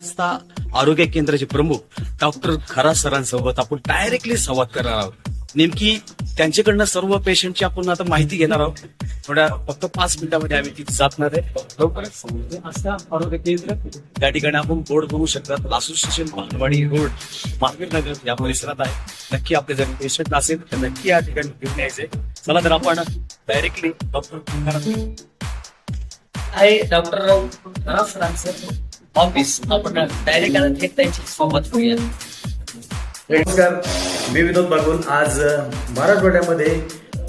आरोग्य केंद्राचे प्रमुख डॉक्टर खरा सरांसोबत आपण डायरेक्टली संवाद करणार आहोत. नेमकी त्यांच्याकडनं सर्व पेशंटची आपण आता माहिती घेणार आहोत. थोड्या फक्त पाच मिनिटामध्ये आम्ही तिथे जातणार आहे. आरोग्य केंद्र त्या ठिकाणी आपण बोर्ड बघू शकतात. Association station road Mahavir Nagar या परिसरात आहे. नक्की आपले जर पेशंट असेल तर नक्की या ठिकाणी घेऊन यायचे. चला तर आपण डायरेक्टली डॉक्टर डॉक्टर राव सरांचं ऑफिस आपण डायरेक्ट थेट त्यांची सोबत नमस्कार. मी विनोद बागुल. आज मराठवाड्यामध्ये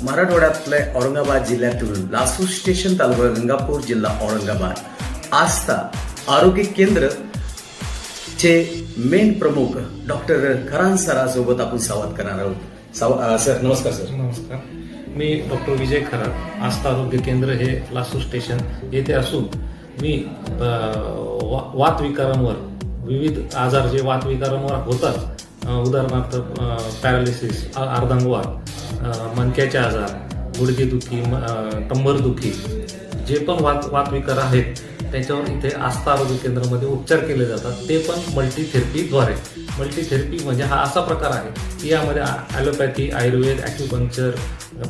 मराठवाड्यातल्या औरंगाबाद जिल्ह्यातून लासू स्टेशन तालुका गंगापूर जिल्हा औरंगाबाद. आस्था आरोग्य केंद्र चे मेन प्रमुख डॉक्टर खरान सरासोबत आपण संवाद करणार आहोत. साव- सर नमस्कार सर. नमस्कार. मी डॉक्टर विजय खरात आस्था आरोग्य केंद्र हे लासूर स्टेशन येथे असून मी वा- वातविकारांवर विविध आजार जे वातविकारांवर होतात उदाहरणार्थ पॅरालिसिस अर्धांगवात मनक्याचे मणक्याचे आजार गुडघेदुखी म- कंबरदुखी जे पण वात वातविकार आहेत त्याच्यावर इथे आस्था आरोग्य केंद्रामध्ये उपचार केले जातात ते पण मल्टीथेरपीद्वारे मल्टीथेरपी म्हणजे हा असा प्रकार आहे की यामध्ये allopathy Ayurveda acupuncture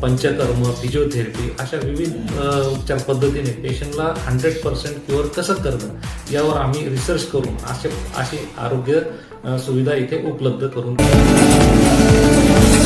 Panchakarma physiotherapy अशा विविध उपचार पद्धतीने पेशंटला हंड्रेड पर्सेंट क्युअर कसं करणं यावर आम्ही रिसर्च करून असे अशी आरोग्य सुविधा इथे उपलब्ध करून देतो.